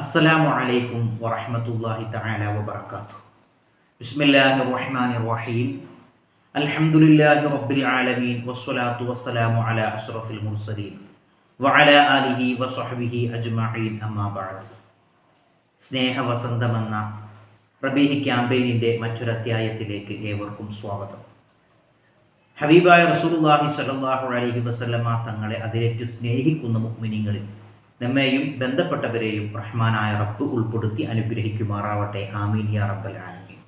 അസ്സലാമു അലൈക്കും വറഹ്മത്തുള്ളാഹി തആല വബറകാതുഹു. ബിസ്മില്ലാഹിർ റഹ്മാനിർ റഹീം അൽഹംദുലില്ലാഹി റബ്ബിൽ ആലമീൻ. വസ്സലാത്തു വസ്സലാമു അലാ അഷ്റഫിൽ മുർസലീൻ. വഅലാ ആലിഹി വസ്വഹ്ബിഹി അജ്മഈൻ. അമ്മാ ബഅദ്. സ്നേഹവസന്തമെന്ന റബീഹി ക്യാമ്പയിനിന്റെ മറ്റൊരധ്യായത്തിലേക്ക് ഏവർക്കും സ്വാഗതം. ഹബീബായ റസൂലുള്ളാഹി സ്വല്ലല്ലാഹു അലൈഹി വസല്ലമ തങ്ങളെ അതിലേറ്റു സ്നേഹിക്കുന്ന മുഅ്മിനീങ്ങളിൽ നമ്മെയും ബന്ധപ്പെട്ടവരെയും റഹ്മാനായ റബ്ബ് ഉൾപ്പെടുത്തി അനുഗ്രഹിക്കുമാറാവട്ടെ. ആമീനിയ റബ്ബൽ ആലമീൻ.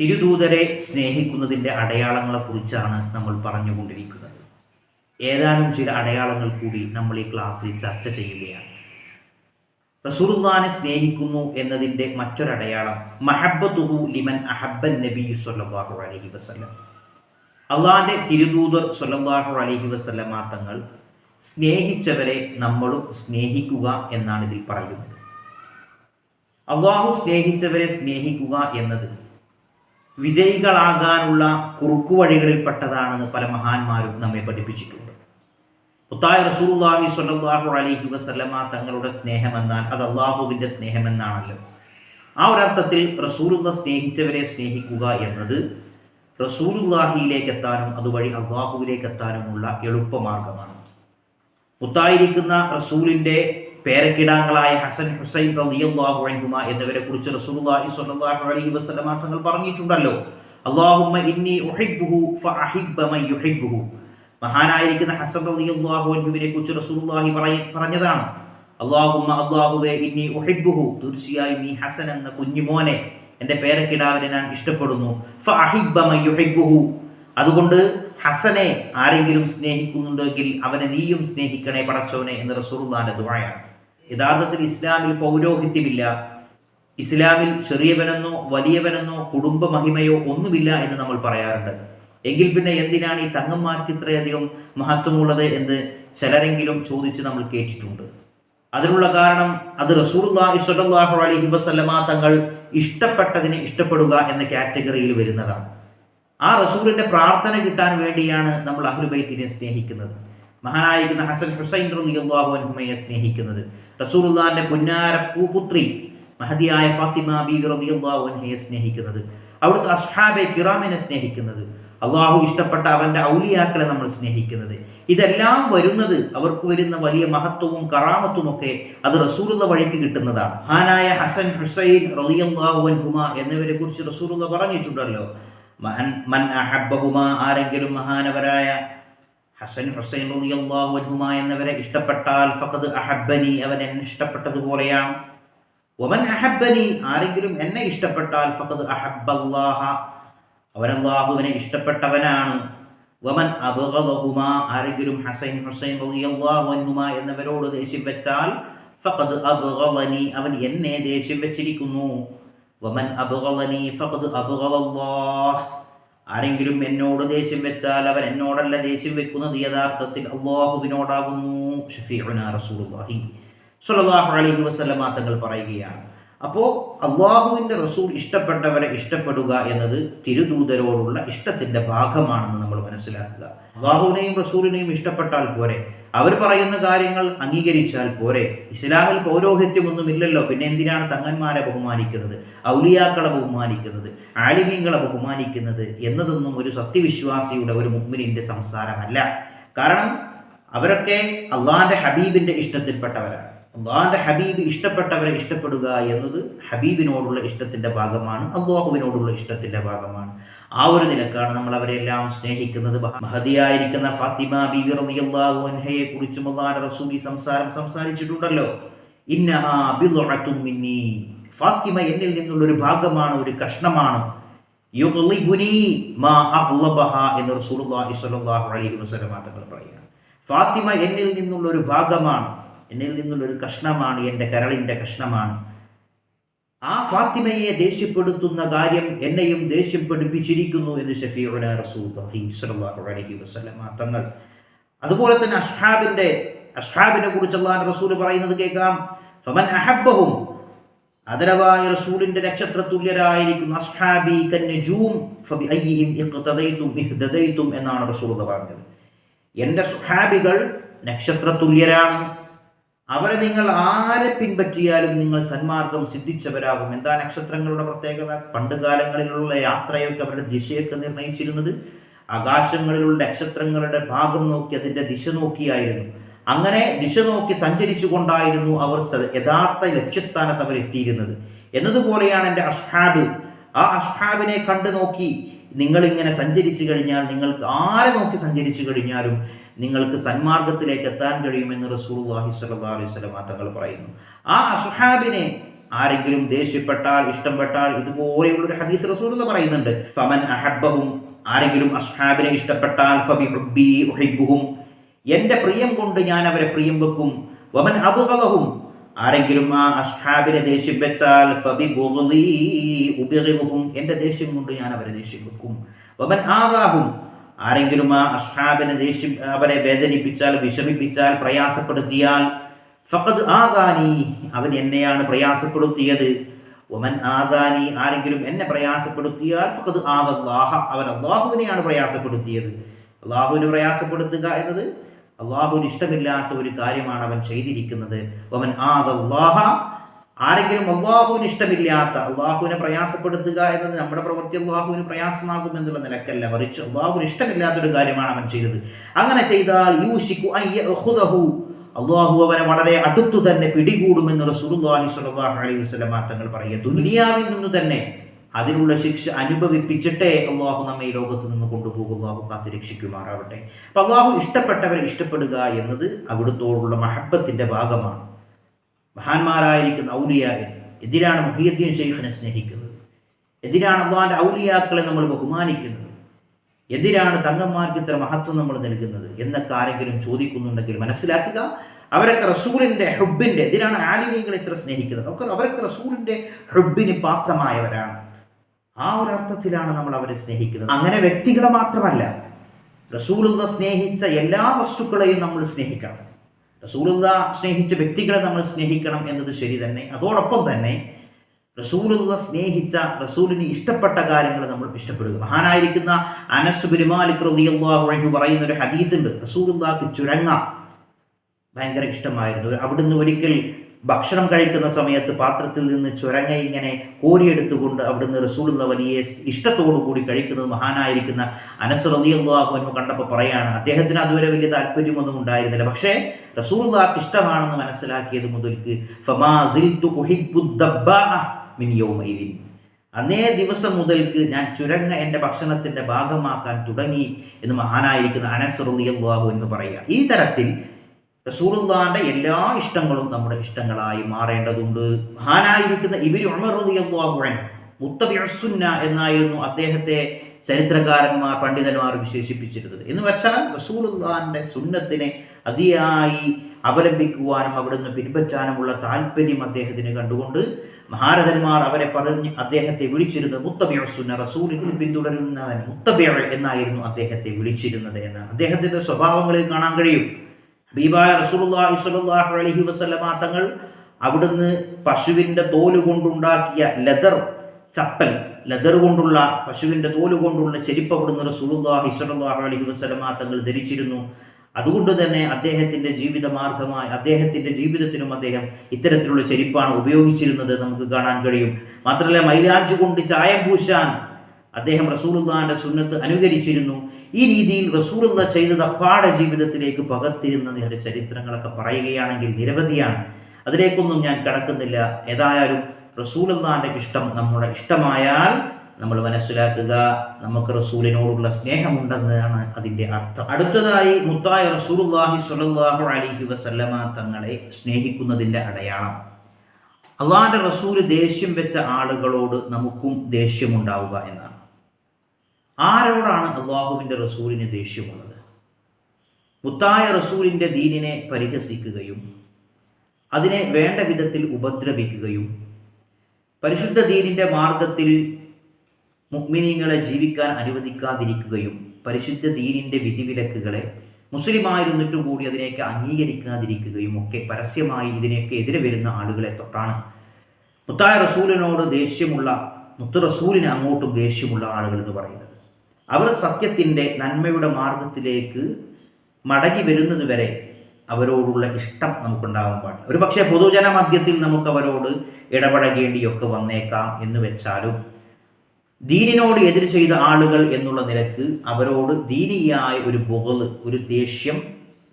തിരുദൂതരെ സ്നേഹിക്കുന്നതിന്റെ അടയാളങ്ങളെക്കുറിച്ചാണ് നമ്മൾ പറഞ്ഞുകൊണ്ടിരിക്കുന്നത്. ഏതാനും ചില അടയാളങ്ങൾ കൂടി നമ്മൾ ഈ ക്ലാസ്സിൽ ചർച്ച ചെയ്യുകയാണ്. റസൂർദാനെ സ്നേഹിക്കുന്നു എന്നതിന്റെ മറ്റൊരടയാളം മഹബത്തുഹു ലിമൻ അഹബ്ബൻ നബി സല്ലല്ലാഹു അലഹി വസ്ലം അള്ളാഹിന്റെ തിരുദൂതർ സല്ലല്ലാഹു അലഹി വസ്ലമാ തങ്ങൾ സ്നേഹിച്ചവരെ നമ്മളും സ്നേഹിക്കുക എന്നാണ് ഇതിൽ പറയുന്നത്. അള്ളാഹു സ്നേഹിച്ചവരെ സ്നേഹിക്കുക എന്നത് വിജയികളാകാനുള്ള കുറുക്കുവഴികളിൽപ്പെട്ടതാണെന്ന് പല മഹാന്മാരും നമ്മെ പഠിപ്പിച്ചിട്ടുണ്ട്. മുത്തായ റസൂലുള്ളാഹി സ്വല്ലല്ലാഹു അലഹി വസ്ലമ തങ്ങളുടെ സ്നേഹമെന്നാൽ അത് അള്ളാഹുവിന്റെ സ്നേഹമെന്നാണല്ലോ. ആ ഒരർത്ഥത്തിൽ റസൂലുള്ള സ്നേഹിച്ചവരെ സ്നേഹിക്കുക എന്നത് റസൂലുല്ലാഹിയിലേക്ക് എത്താനും അതുവഴി അള്ളാഹുവിലേക്ക് എത്താനുമുള്ള എളുപ്പമാർഗമാണ്. മുത്തായിരിക്കുന്ന റസൂലിന്റെ പേരക്കിടാങ്ങളായ ഹസൻ ഹുസൈൻ റളിയല്ലാഹു അൻഹുമ എന്നിവരെ കുറിച്ച് റസൂലുള്ളാഹി സ്വല്ലല്ലാഹു അലൈഹി വസല്ലമ തങ്ങൾ പറഞ്ഞിട്ടുണ്ടല്ലോ. അല്ലാഹുമ്മ ഇന്നി ഉഹിബ്ബുഹു ഫഅഹിബ്ബ മൻ യുഹിബ്ബുഹു. മഹാനായിരിക്കുന്ന ഹസൻ റളിയല്ലാഹു അൻഹുവിനെ കുറിച്ച് റസൂലുള്ളാഹി പറഞ്ഞതാണ്. അല്ലാഹുമ്മ അല്ലാഹുവേ ഇന്നി ഉഹിബ്ബുഹു. തീർച്ചയായും ഈ ഹസൻ എന്ന കുഞ്ഞുമോനെ എന്റെ പേരക്കിടാവിനെ ഞാൻ ഇഷ്ടപ്പെടുന്നു. ഫഅഹിബ്ബ മൻ യുഹിബ്ബുഹു. അതുകൊണ്ട് ഹസനെ ആരെങ്കിലും സ്നേഹിക്കുന്നുണ്ടെങ്കിൽ അവനെ നീയും സ്നേഹിക്കണേ പടച്ചവനെ എന്ന് റസൂറുല്ലാന്റെ ദുആയാണ്. യഥാർത്ഥത്തിൽ ഇസ്ലാമിൽ പൗരോഹിത്യമില്ല. ഇസ്ലാമിൽ ചെറിയവനെന്നോ വലിയവനെന്നോ കുടുംബ മഹിമയോ ഒന്നുമില്ല എന്ന് നമ്മൾ പറയാറുണ്ട്. എങ്കിൽ പിന്നെ എന്തിനാണ് ഈ തങ്ങന്മാർക്ക് ഇത്രയധികം മഹത്വമുള്ളത് എന്ന് ചിലരെങ്കിലും ചോദിച്ച് നമ്മൾ കേട്ടിട്ടുണ്ട്. അതിനുള്ള കാരണം അത് റസൂലുള്ളാഹി സ്വല്ലല്ലാഹു അലൈഹി തങ്ങൾ ഇഷ്ടപ്പെട്ടതിനെ ഇഷ്ടപ്പെടുക എന്ന കാറ്റഗറിയിൽ വരുന്നതാണ്. ആ റസൂലിന്റെ പ്രാർത്ഥന കിട്ടാൻ വേണ്ടിയാണ് നമ്മൾ അഹ്ലുബൈത്തിനെ സ്നേഹിക്കുന്നത്. മഹാനായിരിക്കുന്ന ഹസൻ ഹുസൈൻ റളിയല്ലാഹു അൻഹുമയെ സ്നേഹിക്കുന്നത്. റസൂലുള്ളാഹിന്റെ പുന്നാര പൂപുത്രി മഹദിയായ ഫാത്തിമ ബീവി റളിയല്ലാഹു അൻഹയെ സ്നേഹിക്കുന്നത്. അവിടുത്തെ അസ്ഹാബെ കിറാമിനെ സ്നേഹിക്കുന്നത്. അള്ളാഹു ഇഷ്ടപ്പെട്ട അവന്റെ ഔലിയാക്കളെ നമ്മൾ സ്നേഹിക്കുന്നത്. ഇതെല്ലാം വരുന്നത് അവർക്ക് വരുന്ന വലിയ മഹത്വവും കറാമത്തും ഒക്കെ അത് റസൂറുള്ള വഴിക്ക് കിട്ടുന്നതാണ്. ഹാനായ ഹസൻ ഹുസൈൻ റളിയല്ലാഹു അൻഹുമ എന്നിവരെ കുറിച്ച് റസൂലുള്ള പറഞ്ഞിട്ടുണ്ടല്ലോ. മഹൻ മൻ അഹബ്ബഹുമ ആരെങ്കിലും മഹാനവരായ ഹസൻ ഹുസൈൻ റളിയല്ലാഹു എന്നവരെ ഇഷ്ടപ്പെട്ടാൽ ഫഖദ് അഹബ്ബനി അവൻ എന്നെ ഇഷ്ടപ്പെട്ടതുപോലെയാണ്. വമൻ അഹബ്ബനി ആരെങ്കിലും എന്നെ ഇഷ്ടപ്പെട്ടാൽ ഫഖദ് അഹബ്ബല്ലാഹ അവൻ അല്ലാഹുവിനെ ഇഷ്ടപ്പെട്ടവനാണ്. വമൻ അബുഹുമ ആരെങ്കിലും ഹസൈൻ ഹുസൈൻ റളിയല്ലാഹു അൻഹുമ എന്നവരോട് ദേഷ്യം വെച്ചാൽ ഫഖദ് അബ്ഗദനി അവൻ എന്നെ ദേഷ്യം വെച്ചിരിക്കുന്നു. വമൻ അബുഗളനി ഫഖദ് അബുഗളല്ലാഹ് ആരെങ്കിലും എന്നോട് ദേഷ്യം വെച്ചാൽ അവൻ എന്നോടല്ല ദേഷ്യം വെക്കുന്നത്. യഥാർത്ഥത്തിൽ അള്ളാഹുവിനോടാകുന്നു ഷഫീഉന റസൂലുള്ളാഹി. സ്വല്ലല്ലാഹു അലൈഹി വസല്ലമ തങ്ങൾ പറയുകയാണ്. അപ്പോൾ അള്ളാഹുവിന്റെ റസൂൽ ഇഷ്ടപ്പെട്ടവരെ ഇഷ്ടപ്പെടുക എന്നത് തിരുദൂതരോടുള്ള ഇഷ്ടത്തിന്റെ ഭാഗമാണെന്ന് നമ്മൾ മനസ്സിലാക്കുക. അള്ളാഹുവിനെയും റസൂലിനെയും ഇഷ്ടപ്പെട്ടാൽ പോരെ. അവർ പറയുന്ന കാര്യങ്ങൾ അംഗീകരിച്ചാൽ പോരെ. ഇസ്ലാമിൽ പൗരോഹിത്യമൊന്നുമില്ലല്ലോ. പിന്നെ എന്തിനാണ് തങ്ങന്മാരെ ബഹുമാനിക്കുന്നത്? ഔലിയാക്കളെ ബഹുമാനിക്കുന്നത്? ആലിമീങ്ങളെ ബഹുമാനിക്കുന്നത്? എന്നതൊന്നും ഒരു സത്യവിശ്വാസിയുടെ ഒരു മുഗ്മിനിന്റെ സംസാരമല്ല. കാരണം അവരൊക്കെ അള്ളാഹിന്റെ ഹബീബിന്റെ ഇഷ്ടത്തിൽപ്പെട്ടവരാണ്. അള്ളാഹിന്റെ ഹബീബ് ഇഷ്ടപ്പെട്ടവരെ ഇഷ്ടപ്പെടുക എന്നത് ഹബീബിനോടുള്ള ഇഷ്ടത്തിന്റെ ഭാഗമാണ് അള്ളാഹുവിനോടുള്ള ഇഷ്ടത്തിന്റെ ഭാഗമാണ്. ആ ഒരു നിലക്കാണ് നമ്മൾ അവരെല്ലാം സ്നേഹിക്കുന്നത്. മഹതിയായിരിക്കുന്ന ഫാത്തിമ ബീവി റളിയല്ലാഹു അൻഹയെ കുറിച്ചും അള്ളാഹുവിന്റെ റസൂലി സംസാരം സംസാരിച്ചിട്ടുണ്ടല്ലോ. മിന്നി. ഫാത്തിമ എന്നിൽ നിന്നുള്ള ഒരു ഭാഗമാണ് ഒരു കഷ്ണമാണ്. എന്ന് റസൂലുള്ളാഹി സ്വല്ലല്ലാഹു അലൈഹി വസല്ലം പറയുക ഫാത്തിമ എന്നിൽ നിന്നുള്ള ഒരു ഭാഗമാണ് എന്നിൽ നിന്നുള്ളൊരു കഷ്ണമാണ് എന്റെ കരളിന്റെ കഷ്ണമാണ്. ആ ഫാത്തിമയെ ദേഷ്യപ്പെടുത്തുന്ന കാര്യം എന്നെയും ദേഷ്യം പഠിപ്പിച്ചിരിക്കുന്നു എന്ന് ഷഫീഉല അലൈഹി വസല്ലം തങ്ങൾ. അതുപോലെ തന്നെ അഷാബിന്റെ അസ്ഹാബിനെ കുറിച്ച് അള്ളാഹ് റസൂൽ പറയുന്നത് കേൾക്കാം. ഫമൻ അഹബ്ബഹും അതരവായ റസൂലിന്റെ നക്ഷത്ര തുല്യരായിരിക്കും അസ്ഹാബി കന്നജൂം ഫബി എന്നാണ് റസൂൽ പറഞ്ഞത്. എന്റെ സുഹാബികൾ നക്ഷത്ര തുല്യരാണ് അവരെ നിങ്ങൾ ആരെ പിൻപറ്റിയാലും നിങ്ങൾ സന്മാർഗം സിദ്ധിച്ചവരാകും. എന്താ നക്ഷത്രങ്ങളുടെ പ്രത്യേകത? പണ്ട് കാലങ്ങളിലുള്ള യാത്രയൊക്കെ അവരുടെ ദിശയൊക്കെ നിർണയിച്ചിരുന്നത് ആകാശങ്ങളിലുള്ള നക്ഷത്രങ്ങളുടെ ഭാഗം നോക്കി അതിന്റെ ദിശ നോക്കിയായിരുന്നു. അങ്ങനെ ദിശ നോക്കി സഞ്ചരിച്ചു കൊണ്ടായിരുന്നു അവർ യഥാർത്ഥ ലക്ഷ്യസ്ഥാനത്ത് അവർ എത്തിയിരുന്നത് എന്നതുപോലെയാണ് എന്റെ അഷ്ഹാബ് ആ അഷ്ഹാബിനെ കണ്ടു നോക്കി നിങ്ങളിങ്ങനെ സഞ്ചരിച്ചു കഴിഞ്ഞാൽ നിങ്ങൾക്ക് ആരെ നോക്കി സഞ്ചരിച്ചു കഴിഞ്ഞാലും നിങ്ങൾക്ക് സന്മാർഗത്തിലേക്ക് എത്താൻ കഴിയുമെന്ന് റസൂർവാഹി സ്വല്ലല്ലാഹു അലൈഹി തങ്ങൾ പറയുന്നു. ആ അസുഹാബിനെ ആരെങ്കിലും ദേഷ്യപ്പെട്ടാൽ ഇഷ്ടപ്പെട്ടാൽ ഇതുപോലെയുള്ള ഒരു ഹദീസ് എന്ന് പറയുന്നുണ്ട്. ഫമൻ അഹബ്ബഹും ആരെങ്കിലും അസ്ഹാബിനെ ഇഷ്ടപ്പെട്ടാൽ ഫബി ഉഹിബ്ബുഹും എന്റെ പ്രിയം കൊണ്ട് ഞാൻ അവരെ പ്രിയം വെക്കും. വമൻ അബുഹവും ആരെങ്കിലും ആ അസ്ഹാബിനെ ദേഷ്യം വെച്ചാൽ ഫബി ഉബിഗിഹും എന്റെ ദേഷ്യം കൊണ്ട് ഞാൻ അവരെ ദേഷ്യം വെക്കും. വമൻ ആദാഹും ആരെങ്കിലും ആ അസ്ഹാബിനെ ദേഷ്യം അവരെ വേദനിപ്പിച്ചാൽ വിഷമിപ്പിച്ചാൽ പ്രയാസപ്പെടുത്തിയാൽ ഫഖദ് ആദാനി അവൻ എന്നെയാണ് പ്രയാസപ്പെടുത്തിയത്. ഒമൻ ആദാനി ആരെങ്കിലും എന്നെ പ്രയാസപ്പെടുത്തിയാൽ ഫഖദ് ആദാഹ അവൻ അള്ളാഹുവിനെയാണ് പ്രയാസപ്പെടുത്തിയത്. അള്ളാഹുവിനെ പ്രയാസപ്പെടുത്തുക എന്നത് അള്ളാഹുവിന് ഇഷ്ടമില്ലാത്ത ഒരു കാര്യമാണ് അവൻ ചെയ്തിരിക്കുന്നത്. ഒമൻ ആദല്ലാഹ ആരെങ്കിലും അള്ളാഹുവിന് ഇഷ്ടമില്ലാത്ത അള്ളാഹുവിനെ പ്രയാസപ്പെടുത്തുക എന്നത് നമ്മുടെ പ്രവൃത്തി അള്ളാഹുവിന് പ്രയാസമാകും എന്നുള്ള നിലക്കല്ല. മറിച്ച് അള്ളാഹുവിന് ഇഷ്ടമില്ലാത്തൊരു കാര്യമാണ് അവൻ ചെയ്തത്. അങ്ങനെ ചെയ്താൽ യൂഷിക്കു അള്ളാഹു അവനെ വളരെ അടുത്തു തന്നെ പിടികൂടുമെന്ന് റസൂലുള്ളാഹി സ്വല്ലല്ലാഹു അലൈഹി വസല്ലം തങ്ങൾ പറയുക ദുനിയാവിൽ നിന്ന് തന്നെ അതിനുള്ള ശിക്ഷ അനുഭവിപ്പിച്ചിട്ടേ അള്ളാഹു നമ്മെ ഈ ലോകത്ത് നിന്ന് കൊണ്ടുപോകും. അള്ളാഹു കാത്തു രക്ഷിക്കുമാറാവട്ടെ. അപ്പൊ അള്ളാഹു ഇഷ്ടപ്പെട്ടവരെ ഇഷ്ടപ്പെടുക എന്നത് അവിടുത്തോടുള്ള മഹബത്തിന്റെ ഭാഗമാണ്. മഹാന്മാരായിരിക്കുന്ന ഔലിയാകെ എതിരാണ് മുഹിയദ്ദീൻ ഷെയ്ഖിനെ സ്നേഹിക്കുന്നത്. എതിരാണ് അള്ളാഹിന്റെ ഔലിയാക്കളെ നമ്മൾ ബഹുമാനിക്കുന്നത്. എതിരാണ് തങ്ങന്മാർക്ക് ഇത്ര മഹത്വം നമ്മൾ നൽകുന്നത് എന്നൊക്കെ ആരെങ്കിലും ചോദിക്കുന്നുണ്ടെങ്കിൽ മനസ്സിലാക്കുക. അവരൊക്കെ റസൂലിന്റെ ഹുബിന്റെ എതിരാണ് ആലിമീകളെ ഇത്ര സ്നേഹിക്കുന്നത്. ഒക്കെ അവരൊക്കെ റസൂലിന്റെ ഹുബിന് പാത്രമായവരാണ്. ആ ഒരു അർത്ഥത്തിലാണ് നമ്മൾ അവരെ സ്നേഹിക്കുന്നത്. അങ്ങനെ വ്യക്തികളെ മാത്രമല്ല റസൂലുള്ള സ്നേഹിച്ച എല്ലാ വസ്തുക്കളെയും നമ്മൾ സ്നേഹിക്കണം. റസൂലുള്ള സ്നേഹിച്ച വ്യക്തികളെ നമ്മൾ സ്നേഹിക്കണം എന്നത് ശരി തന്നെ. അതോടൊപ്പം തന്നെ റസൂലുള്ള സ്നേഹിച്ച റസൂലിന് ഇഷ്ടപ്പെട്ട കാര്യങ്ങൾ നമ്മൾ ഇഷ്ടപ്പെടുക. മഹാനായിരിക്കുന്ന അനസ് ബിൻ മാലിക് റളിയല്ലാഹു അൻഹു പറയുന്ന ഒരു ഹദീസുണ്ട്. റസൂലുള്ളാഹ്ക്ക് ചുരങ്ങ. ഭയങ്കര ഇഷ്ടമായിരുന്നു. അവിടുന്ന് ഒരിക്കൽ ഭക്ഷണം കഴിക്കുന്ന സമയത്ത് പാത്രത്തിൽ നിന്ന് ചുരങ്ങ ഇങ്ങനെ കോരിയെടുത്തുകൊണ്ട് അവിടുന്ന് റസൂലുള്ള വലിയ ഇഷ്ടത്തോടു കൂടി കഴിക്കുന്നത് മഹാനായിരിക്കുന്ന അനസ് റളിയല്ലാഹു അൻഹു കണ്ടപ്പോൾ പറയാണ്. അദ്ദേഹത്തിന് അതുവരെ വലിയ താല്പര്യമൊന്നും ഉണ്ടായിരുന്നില്ല. പക്ഷേ റസൂലുള്ളാഹ്ക്ക് ഇഷ്ടമാണെന്ന് മനസ്സിലാക്കിയത് മുതൽക്ക് അന്നേ ദിവസം മുതൽക്ക് ഞാൻ ചുരങ്ങ എന്റെ ഭക്ഷണത്തിന്റെ ഭാഗമാക്കാൻ തുടങ്ങി എന്ന് മഹാനായിരിക്കുന്ന അനസ് റളിയല്ലാഹു എന്ന് പറയുക. ഈ തരത്തിൽ റസൂലുള്ളാന്റെ എല്ലാ ഇഷ്ടങ്ങളും നമ്മുടെ ഇഷ്ടങ്ങളായി മാറേണ്ടതുണ്ട്. മഹാനായിരിക്കുന്ന റളിയല്ലാഹു അൻഹു മുത്തബിഅസ്സുന്ന എന്നായിരുന്നു അദ്ദേഹത്തെ ചരിത്രകാരന്മാർ പണ്ഡിതന്മാർ വിശേഷിപ്പിച്ചിരുന്നത്. എന്ന് വെച്ചാൽ റസൂലുള്ളാന്റെ സുന്നത്തിനെ അതിയായി അവലംബിക്കുവാനും അവിടുന്ന് പിൻപറ്റാനുമുള്ള താല്പര്യം അദ്ദേഹത്തിന് കണ്ടുകൊണ്ട് മഹാരഥന്മാർ അവരെ പറഞ്ഞ് അദ്ദേഹത്തെ വിളിച്ചിരുന്നത് മുത്തബിയ സുന്ന റസൂലിനെ പിന്തുടരുന്നവൻ മുത്തബിയ എന്നായിരുന്നു അദ്ദേഹത്തെ വിളിച്ചിരുന്നത് എന്നാണ് അദ്ദേഹത്തിന്റെ സ്വഭാവങ്ങളിൽ കാണാൻ കഴിയും. ഹബീബായ റസൂലുള്ളാഹി സ്വല്ലല്ലാഹു അലൈഹി വസല്ലമ തങ്ങൾ അവിടുന്ന് പശുവിന്റെ തോൽ കൊണ്ടുണ്ടാക്കിയ ലെതർ ചപ്പൽ ലെതർ കൊണ്ടുള്ള പശുവിന്റെ തോൽ കൊണ്ടുള്ള ചെരിപ്പ് അവിടുന്ന് റസൂലുള്ളാഹി സ്വല്ലല്ലാഹു അലൈഹി വസല്ലമ തങ്ങൾ ധരിച്ചിരുന്നു. അതുകൊണ്ട് തന്നെ അദ്ദേഹത്തിന്റെ ജീവിത മാർഗമായി അദ്ദേഹത്തിന്റെ ജീവിതത്തിനും അദ്ദേഹം ഇത്തരത്തിലുള്ള ചെരിപ്പാണ് ഉപയോഗിച്ചിരുന്നത് നമുക്ക് കാണാൻ കഴിയും. മാത്രമല്ല മൈലാജ് കൊണ്ട് ചായം പൂശാൻ അദ്ദേഹം റസൂലുള്ളാന്റെ സുന്നത്ത് അനുകരിച്ചിരുന്നു. ഈ രീതിയിൽ റസൂലുള്ള ചെയ്തത് അപ്പാടെ ജീവിതത്തിലേക്ക് പകർത്തിരുന്നതിന്റെ ചരിത്രങ്ങളൊക്കെ പറയുകയാണെങ്കിൽ നിരവധിയാണ്. അതിലേക്കൊന്നും ഞാൻ കടക്കുന്നില്ല. ഏതായാലും റസൂലുള്ളാന്റെ ഇഷ്ടം നമ്മുടെ ഇഷ്ടമായാൽ നമ്മൾ മനസ്സിലാക്കുക നമുക്ക് റസൂലിനോടുള്ള സ്നേഹമുണ്ടെന്നാണ് അതിന്റെ അർത്ഥം. അടുത്തതായി മുത്തായ റസൂലുള്ളാഹി സ്വല്ലല്ലാഹു അലൈഹി വസല്ലമ തങ്ങളെ സ്നേഹിക്കുന്നതിന്റെ അടയാളം. അള്ളാഹിന്റെ റസൂൽ ദേഷ്യം വെച്ച ആളുകളോട് നമുക്കും ദേഷ്യമുണ്ടാവുക എന്നാണ്. ആരോടാണ് അള്ളാഹുവിന്റെ റസൂലിന് ദേഷ്യമുള്ളത്? മുത്തായ റസൂലിന്റെ ദീനിനെ പരിഹസിക്കുകയും അതിനെ വേണ്ട വിധത്തിൽ ഉപദ്രവിക്കുകയും പരിശുദ്ധ ദീനിന്റെ മാർഗത്തിൽ മുഗ്മിനീങ്ങളെ ജീവിക്കാൻ അനുവദിക്കാതിരിക്കുകയും പരിശുദ്ധ ദീനിന്റെ വിധിവിലക്കുകളെ മുസ്ലിമായിരുന്നിട്ട് കൂടി അതിനെയൊക്കെ അംഗീകരിക്കാതിരിക്കുകയും ഒക്കെ പരസ്യമായി ഇതിനെയൊക്കെ എതിരെ വരുന്ന ആളുകളെ തൊട്ടാണ്. മുത്തായ റസൂലിനോട് ദേഷ്യമുള്ള മുത്തു റസൂലിന് അങ്ങോട്ടും ദേഷ്യമുള്ള ആളുകൾ എന്ന് പറയുന്നത്. അവർ സത്യത്തിന്റെ നന്മയുടെ മാർഗത്തിലേക്ക് മടങ്ങി വരുന്നത് വരെ അവരോടുള്ള ഇഷ്ടം നമുക്കുണ്ടാവാൻ പാടില്ല. ഒരു പക്ഷേ പൊതുജന മധ്യത്തിൽ നമുക്ക് അവരോട് ഇടപഴകേണ്ടിയൊക്കെ വന്നേക്കാം എന്ന് വെച്ചാലും ദീനിനോട് എതിര് ചെയ്ത ആളുകൾ എന്നുള്ള നിലയ്ക്ക് അവരോട് ദീനിയായ ഒരു ബുഗൾ ഒരു ദേഷ്യം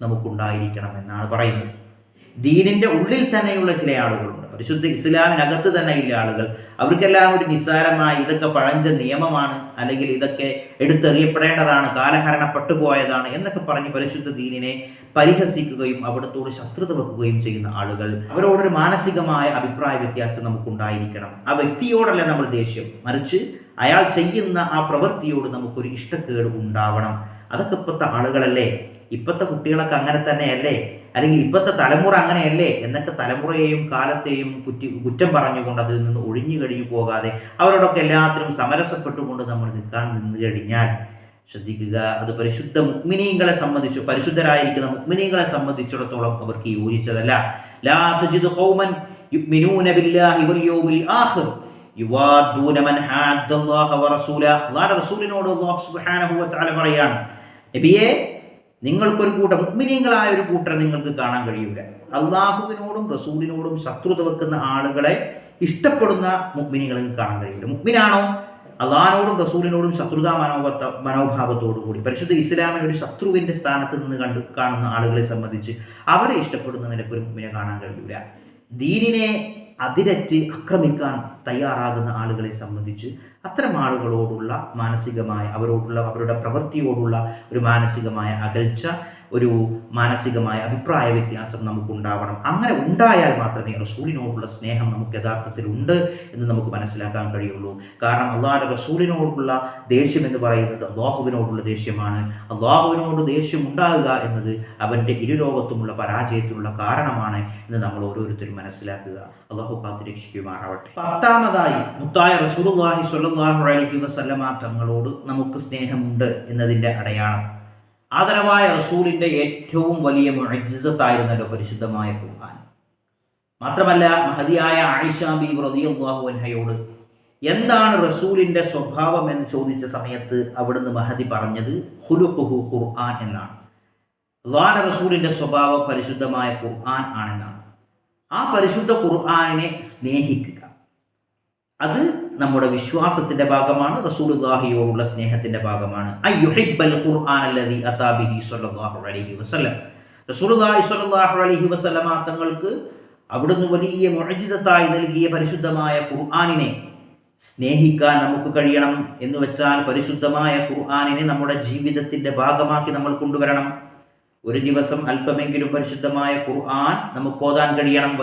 നമുക്കുണ്ടായിരിക്കണം എന്നാണ് പറയുന്നത്. ദീനിന്റെ ഉള്ളിൽ തന്നെയുള്ള ചില ആളുകളുണ്ട്. പരിശുദ്ധ ഇസ്ലാമിനകത്ത് തന്നെ ഇല്ല ആളുകൾ. അവർക്കെല്ലാം ഒരു നിസ്സാരമായി ഇതൊക്കെ പഴഞ്ച നിയമമാണ് അല്ലെങ്കിൽ ഇതൊക്കെ എടുത്തെറിയപ്പെടേണ്ടതാണ് കാലഹരണപ്പെട്ടു പോയതാണ് എന്നൊക്കെ പറഞ്ഞ് പരിശുദ്ധ ദീനിനെ പരിഹസിക്കുകയും അവിടത്തോട് ശത്രുത വെക്കുകയും ചെയ്യുന്ന ആളുകൾ. അവരോടൊരു മാനസികമായ അഭിപ്രായ വ്യത്യാസം നമുക്കുണ്ടായിരിക്കണം. ആ വ്യക്തിയോടല്ല നമ്മൾ ദേഷ്യം. മറിച്ച് അയാൾ ചെയ്യുന്ന ആ പ്രവൃത്തിയോട് നമുക്കൊരു ഇഷ്ടക്കേട് ഉണ്ടാവണം. അതൊക്കെ ഇപ്പോഴത്തെ ആളുകളല്ലേ? ഇപ്പോഴത്തെ കുട്ടികളൊക്കെ അങ്ങനെ തന്നെയല്ലേ? അല്ലെങ്കിൽ ഇപ്പോഴത്തെ തലമുറ അങ്ങനെയല്ലേ? എന്നൊക്കെ തലമുറയെയും കാലത്തെയും കുറ്റി കുറ്റം പറഞ്ഞുകൊണ്ട് അതിൽ നിന്ന് ഒഴിഞ്ഞു കഴിഞ്ഞു പോകാതെ അവരോടൊക്കെ എല്ലാത്തിനും സമരസപ്പെട്ടുകൊണ്ട് നമ്മൾ നിൽക്കാൻ നിന്ന് കഴിഞ്ഞാൽ ശ്രദ്ധിക്കുക അത് പരിശുദ്ധ മുക്മിനീങ്ങളെ സംബന്ധിച്ചു പരിശുദ്ധരായിരിക്കുന്ന മുക്മിനീങ്ങളെ സംബന്ധിച്ചിടത്തോളം അവർക്ക് യോജിച്ചതല്ല. ലാ തജിദു ഖൗമൻ യുഅ്മിനൂന ബില്ലാഹി വൽ യൗമിൽ ആഖിർ. റസൂലിനോട് നിങ്ങൾക്കൊരു കൂട്ടം മുഗ്മിനീങ്ങളായ ഒരു കൂട്ടരെ നിങ്ങൾക്ക് കാണാൻ കഴിയൂല. അള്ളാഹുവിനോടും റസൂലിനോടും ശത്രുത വെക്കുന്ന ആളുകളെ ഇഷ്ടപ്പെടുന്ന മുഗ്മിനികളെ കാണാൻ കഴിയൂല. മുഗ്മിനാണോ അള്ളാഹിനോടും റസൂലിനോടും ശത്രുതാ മനോഭത്ത മനോഭാവത്തോടു കൂടി. പരിശുദ്ധ ഇസ്ലാമിന് ഒരു ശത്രുവിന്റെ സ്ഥാനത്ത് നിന്ന് കണ്ടു കാണുന്ന ആളുകളെ സംബന്ധിച്ച് അവരെ ഇഷ്ടപ്പെടുന്ന നിലക്കൊരു മുഗ്മിനെ കാണാൻ കഴിയൂല. ദീനിനെ അതിരറ്റ് ആക്രമിക്കാൻ തയ്യാറാകുന്ന ആളുകളെ സംബന്ധിച്ച് അത്തരം ആളുകളോടുള്ള മാനസികമായ അവരോടുള്ള അവരുടെ പ്രവൃത്തിയോടുള്ള ഒരു മാനസികമായ അകൽച്ച ഒരു മാനസികമായ അഭിപ്രായ വ്യത്യാസം നമുക്കുണ്ടാവണം. അങ്ങനെ ഉണ്ടായാൽ മാത്രമേ റസൂലിനോടുള്ള സ്നേഹം നമുക്ക് യഥാർത്ഥത്തിൽ ഉണ്ട് എന്ന് നമുക്ക് മനസ്സിലാക്കാൻ കഴിയുള്ളൂ. കാരണം അള്ളാഹുടെ റസൂലിനോടുള്ള ദേഷ്യം എന്ന് പറയുന്നത് അള്ളാഹുവിനോടുള്ള ദേഷ്യമാണ്. അള്ളാഹുവിനോട് ദേഷ്യം ഉണ്ടാകുക എന്നത് അവന്റെ ഇരുലോകത്തുമുള്ള പരാജയത്തിനുള്ള കാരണമാണ് എന്ന് നമ്മൾ ഓരോരുത്തരും മനസ്സിലാക്കുക. അള്ളാഹു കാത്തു രക്ഷിക്കുമാറാവട്ടെ പത്താമതായി മുത്തായ റസൂലുള്ളാഹി സ്വല്ലല്ലാഹു അലൈഹി വസല്ലമ തങ്ങളോട് നമുക്ക് സ്നേഹമുണ്ട് എന്നതിന്റെ അടയാളം. ആദരവായ റസൂലിന്റെ ഏറ്റവും വലിയ മുഅജിസത്തായിരുന്നല്ലോ പരിശുദ്ധമായ ഖുർആൻ. മാത്രമല്ല മഹതിയായ ആയിഷ ബി റളിയല്ലാഹു അൻഹയോട് എന്താണ് റസൂലിന്റെ സ്വഭാവം എന്ന് ചോദിച്ച സമയത്ത് അവിടുന്ന് മഹതി പറഞ്ഞത്? ഹുലുഖുഹു ഖുർആൻ എന്നാണ്. ദ്വാന റസൂലിന്റെ സ്വഭാവം പരിശുദ്ധമായ ഖുർആൻ ആണെന്നാണ്. ആ പരിശുദ്ധ ഖുർആാനിനെ സ്നേഹിക്കുക. അത് നമ്മുടെ വിശ്വാസത്തിന്റെ ഭാഗമാണ് റസൂലുള്ളാഹിയോടുള്ള സ്നേഹത്തിന്റെ ഭാഗമാണ്. അലൈഹി വസല്ലമ തങ്ങൾക്ക് അവിടുന്ന് വലിയ മൊഴജിതത്തായി നൽകിയ പരിശുദ്ധമായ ഖുർആാനിനെ സ്നേഹിക്കാൻ നമുക്ക് കഴിയണം എന്ന് വെച്ചാൽ പരിശുദ്ധമായ ഖുർആാനിനെ നമ്മുടെ ജീവിതത്തിന്റെ ഭാഗമാക്കി നമ്മൾ കൊണ്ടുവരണം. ഒരു ദിവസം അല്പമെങ്കിലും പരിശുദ്ധമായ ഖുർആൻ നമുക്ക് ഓതാൻ കഴിയണം.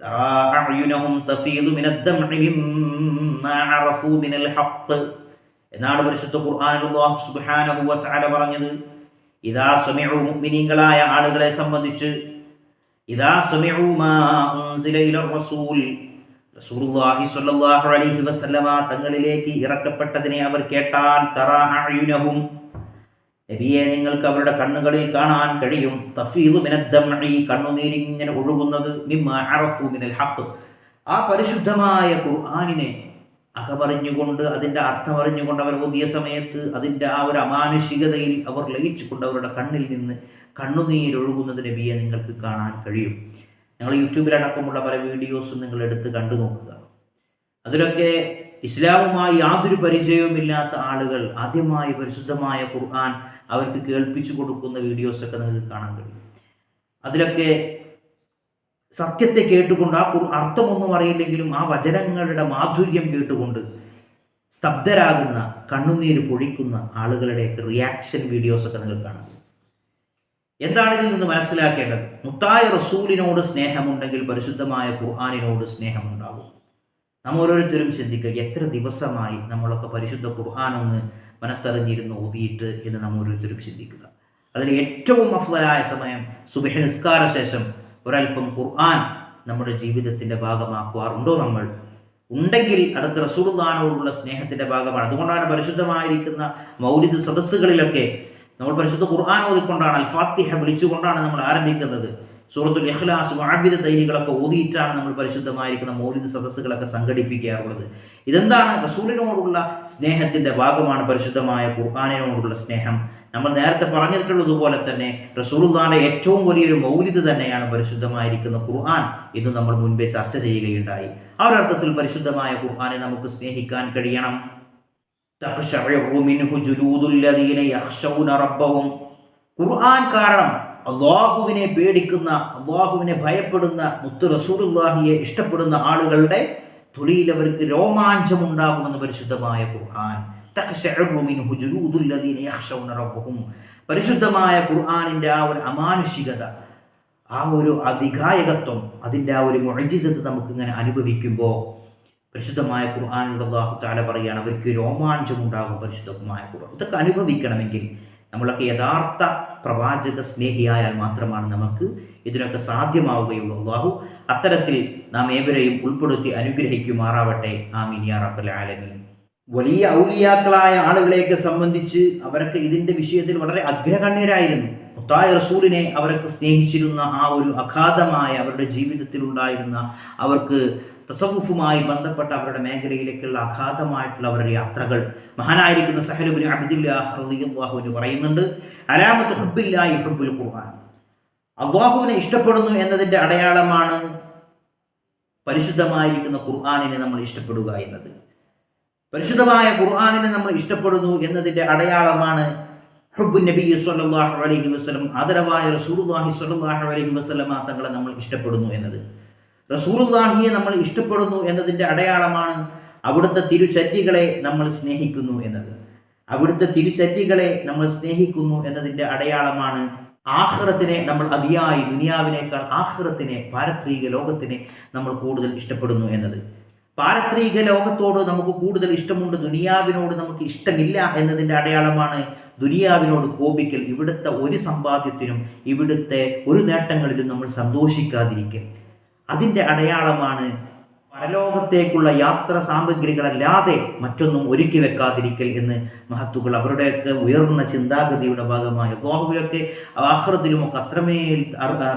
ترى أعينهم تفيض من الدمع مما عرفوا من الحق എന്നാണ് പരിശുദ്ധ ഖുർആനിൽ അല്ലാഹു സുബ്ഹാനഹു വ തആല പറഞ്ഞത് ഇദാ സമിഉ മുഅ്മിനീങ്ങളായ ആളുകളെ സംബന്ധിച്ച് ഇദാ സമിഉ മാ ഉൻസില ഇല റസൂൽ റസൂലുള്ളാഹി സ്വല്ലല്ലാഹു അലൈഹി വസല്ലമ തങ്ങളിലേക്ക് ഇറക്കപ്പെട്ടതിനെ അവർ കേട്ടാൽ തറ അഅയുനഹും നബിയെ നിങ്ങൾക്ക് അവരുടെ കണ്ണുകളിൽ കാണാൻ കഴിയും. തഫീദു മിനദ്ദംഇ കണ്ണുനീരിങ്ങനെ ഒഴുകുന്നത് മിമ്മ അറഫു മിനൽ ഹഖ്. ആ പരിശുദ്ധമായ ഖുർആനിനെ അകമറിഞ്ഞുകൊണ്ട് അതിന്റെ അർത്ഥം അറിഞ്ഞുകൊണ്ട് അവർ ഓതിയ സമയത്ത് അതിന്റെ ആ ഒരു അമാനുഷികതയിൽ അവർ ലയിച്ചുകൊണ്ട് അവരുടെ കണ്ണിൽ നിന്ന് കണ്ണുനീരൊഴുകുന്നത് നബിയെ നിങ്ങൾക്ക് കാണാൻ കഴിയും. ഞങ്ങൾ യൂട്യൂബിലടക്കമുള്ള പല വീഡിയോസും നിങ്ങൾ എടുത്ത് കണ്ടു നോക്കുക. അതിലൊക്കെ ഇസ്ലാമുമായി യാതൊരു പരിചയവുമില്ലാത്ത ആളുകൾ ആദ്യമായി പരിശുദ്ധമായ ഖുർആൻ അവർക്ക് കേൾപ്പിച്ചു കൊടുക്കുന്ന വീഡിയോസൊക്കെ നിങ്ങൾക്ക് കാണാൻ കഴിയും. അതിലൊക്കെ സത്യത്തെ കേട്ടുകൊണ്ട് ആ അർത്ഥമൊന്നും അറിയില്ലെങ്കിലും ആ വചനങ്ങളുടെ മാധുര്യം കേട്ടുകൊണ്ട് സ്തബ്ധരാകുന്ന കണ്ണുനീര് പൊഴിക്കുന്ന ആളുകളുടെ റിയാക്ഷൻ വീഡിയോസൊക്കെ നിങ്ങൾ കാണാം എന്താണ് ഇതിൽ നിന്ന് മനസ്സിലാക്കേണ്ടത്? മുത്തായ റസൂലിനോട് സ്നേഹമുണ്ടെങ്കിൽ പരിശുദ്ധമായ ഖുർആാനിനോട് സ്നേഹമുണ്ടാകും. നാം ഓരോരുത്തരും ചിന്തിക്കുക എത്ര ദിവസമായി നമ്മളൊക്കെ പരിശുദ്ധ ഖുർആൻ ഒന്ന് മനസ്സറിഞ്ഞിരുന്ന് ഓതിയിട്ട് എന്ന് നാം ഓരോരുത്തരും ചിന്തിക്കുക അതിൽ ഏറ്റവും അഫ്ലായ സമയം സുബഹ നിസ്കാര ശേഷം ഒരൽപ്പം ഖുർആൻ നമ്മുടെ ജീവിതത്തിന്റെ ഭാഗമാക്കുവാറുണ്ടോ നമ്മൾ? ഉണ്ടെങ്കിൽ അതൊക്കെ റസൂർദാനോടുള്ള സ്നേഹത്തിന്റെ ഭാഗമാണ്. അതുകൊണ്ടാണ് പരിശുദ്ധമായിരിക്കുന്ന മൗലിദ് സദസ്സുകളിലൊക്കെ നമ്മൾ പരിശുദ്ധ ഖുർആൻ ഓതിക്കൊണ്ടാണ് അൽഫാത്തിഹ വിളിച്ചുകൊണ്ടാണ് നമ്മൾ ആരംഭിക്കുന്നത്. സൂറത്തുൽ ഇഖ്ലാസ് മുഅവ്വിദ തൈരികളൊക്കെ ഓതിയിട്ടാണ് നമ്മൾ പരിശുദ്ധമായിരിക്കുന്ന മൗലിദ് സദസ്സുകളൊക്കെ സംഘടിപ്പിക്കാറുള്ളത്. ഇതെന്താണ്? റസൂലിനോടുള്ള സ്നേഹത്തിന്റെ ഭാഗമാണ് പരിശുദ്ധമായ ഖുർആാനിനോടുള്ള സ്നേഹം. നമ്മൾ നേരത്തെ പറഞ്ഞിട്ടുള്ളതുപോലെ തന്നെ റസൂലുള്ളാന്റെ ഏറ്റവും വലിയൊരു മൗലിദ് തന്നെയാണ് പരിശുദ്ധമായിരിക്കുന്ന ഖുർആൻ എന്ന് നമ്മൾ മുൻപേ ചർച്ച ചെയ്യുകയുണ്ടായി. ആ ഒരർത്ഥത്തിൽ പരിശുദ്ധമായ ഖുർആനെ നമുക്ക് സ്നേഹിക്കാൻ കഴിയണം. ഖുർആൻ കാരണം അള്ളാഹുവിനെ പേടിക്കുന്ന അള്ളാഹുവിനെ ഭയപ്പെടുന്ന മുത്തു റസൂലുള്ളാഹിയെ ഇഷ്ടപ്പെടുന്ന ആളുകളുടെ തൊലിയിൽ അവർക്ക് രോമാഞ്ചമുണ്ടാകുമെന്ന് പരിശുദ്ധമായ ഖുർആൻ. പരിശുദ്ധമായ ഖുർആാനിന്റെ ആ ഒരു അമാനുഷികത ആ ഒരു അധികായകത്വം അതിന്റെ ആ ഒരു മൊഴിജിസത്ത് നമുക്കിങ്ങനെ അനുഭവിക്കുമ്പോൾ പരിശുദ്ധമായ ഖുർആാനുള്ള താല പറയുകയാണ് അവർക്ക് രോമാഞ്ചമുണ്ടാകും പരിശുദ്ധമായ ഖുർആൻ. ഇതൊക്കെ അനുഭവിക്കണമെങ്കിൽ നമ്മളൊക്കെ യഥാർത്ഥ പ്രവാചക സ്നേഹിയായാൽ മാത്രമാണ് നമുക്ക് ഇതിനൊക്കെ സാധ്യമാവുകയുള്ളൂ. അള്ളാഹു അത്തരത്തിൽ നാം ഏവരെയും ഉൾപ്പെടുത്തി അനുഗ്രഹിക്കുമാറാവട്ടെ. ആമീൻ യാ റബ്ബൽ ആലമീൻ. വലിയ ഔലിയാക്കളായ ആളുകളെയൊക്കെ സംബന്ധിച്ച് അവരൊക്കെ ഇതിന്റെ വിഷയത്തിൽ വളരെ അഗ്രഗണ്യരായിരുന്നു. മുത്തായ റസൂലിനെ അവരൊക്കെ സ്നേഹിച്ചിരുന്ന ആ ഒരു അഗാധമായ അവരുടെ ജീവിതത്തിൽ ഉണ്ടായിരുന്ന അവർക്ക് തസവുഫുമായി ബന്ധപ്പെട്ട അവരുടെ മേഖലയിലേക്കുള്ള അഗാധമായിട്ടുള്ള അവരുടെ യാത്രകൾ. മഹാനായിരിക്കുന്ന സഹലുബിൻ അബ്ദുല്ലാഹുവിന് പറയുന്നുണ്ട് അലാമത്ത് ഹബ്ബില്ലായി ഹബ്ബുൽ ഖുർആൻ. അള്ളാഹുവിനെ ഇഷ്ടപ്പെടുന്നു എന്നതിന്റെ അടയാളമാണ് പരിശുദ്ധമായിരിക്കുന്ന ഖുർആാനിനെ നമ്മൾ ഇഷ്ടപ്പെടുക എന്നത്. പരിശുദ്ധമായ ഖുർആാനിനെ നമ്മൾ ഇഷ്ടപ്പെടുന്നു എന്നതിന്റെ അടയാളമാണ് ഹുബു നബി സല്ലല്ലാഹു അലൈഹി വസ്ലം ആദരവായ റസൂലുള്ളാഹി സ്വല്ലല്ലാഹു അലൈഹി വസല്ലമ തങ്ങളെ നമ്മൾ ഇഷ്ടപ്പെടുന്നു എന്നത്. റസൂലുള്ളാഹിയെ നമ്മൾ ഇഷ്ടപ്പെടുന്നു എന്നതിന്റെ അടയാളമാണ് അവിടുത്തെ തിരുചര്യകളെ നമ്മൾ സ്നേഹിക്കുന്നു എന്നത്. അവിടുത്തെ തിരുചര്യകളെ നമ്മൾ സ്നേഹിക്കുന്നു എന്നതിന്റെ അടയാളമാണ് ആഹ്റത്തിനെ നമ്മൾ അതിയായി ദുനിയാവിനേക്കാൾ ആഹ്റത്തിനെ പാരത്രിക ലോകത്തിനെ നമ്മൾ കൂടുതൽ ഇഷ്ടപ്പെടുന്നു എന്നത്. പാരത്രിക ലോകത്തോട് നമുക്ക് കൂടുതൽ ഇഷ്ടമുണ്ട് ദുനിയാവിനോട് നമുക്ക് ഇഷ്ടമില്ല എന്നതിന്റെ അടയാളമാണ് ദുനിയാവിനോട് കോപിക്കൽ. ഇവിടുത്തെ ഒരു സമ്പാദ്യത്തിനും ഇവിടുത്തെ ഒരു നേട്ടങ്ങളിലും നമ്മൾ സന്തോഷിക്കാതിരിക്കൽ. അതിന്റെ അടയാളമാണ് പരലോകത്തേക്കുള്ള യാത്ര സാമഗ്രികളല്ലാതെ മറ്റൊന്നും ഒരുക്കി വെക്കാതിരിക്കൽ എന്ന് മഹത്തുക്കൾ അവരുടെയൊക്കെ ഉയർന്ന ചിന്താഗതിയുടെ ഭാഗമായി അള്ളാഹുവിലൊക്കെ ആഹ്റത്തിലുമൊക്കെ അത്രമേൽ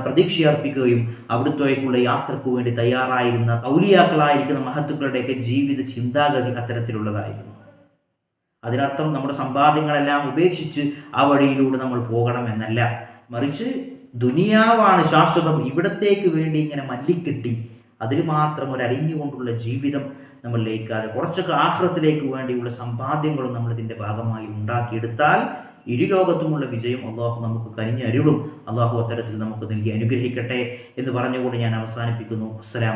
പ്രതീക്ഷ അർപ്പിക്കുകയും അവിടുത്തേക്കുള്ള യാത്രയ്ക്ക് വേണ്ടി തയ്യാറായിരുന്ന കൗലിയാക്കളായിരിക്കുന്ന മഹത്തുക്കളുടെയൊക്കെ ജീവിത ചിന്താഗതി അത്തരത്തിലുള്ളതായിരുന്നു. അതിനർത്ഥം നമ്മുടെ സമ്പാദ്യങ്ങളെല്ലാം ഉപേക്ഷിച്ച് ആ വഴിയിലൂടെ നമ്മൾ പോകണമെന്നല്ല മറിച്ച് ദുനിയാവാണ് ശാശ്വതം. ഇവിടത്തേക്ക് വേണ്ടി ഇങ്ങനെ മല്ലിക്കെട്ടി അതിൽ മാത്രം ഒരു അരിഞ്ഞുകൊണ്ടുള്ള ജീവിതം നമ്മൾ ലയിക്കാതെ കുറച്ചൊക്കെ ആഹ്രത്തിലേക്ക് വേണ്ടിയുള്ള സമ്പാദ്യങ്ങളും നമ്മൾ ഇതിന്റെ ഭാഗമായി ഉണ്ടാക്കിയെടുത്താൽ ഇരുലോകത്തുമുള്ള വിജയം അള്ളാഹു നമുക്ക് കനിഞ്ഞരുളും അള്ളാഹു അത്തരത്തിൽ നമുക്ക് നൽകി അനുഗ്രഹിക്കട്ടെ എന്ന് പറഞ്ഞുകൊണ്ട് ഞാൻ അവസാനിപ്പിക്കുന്നു. അസ്സലാം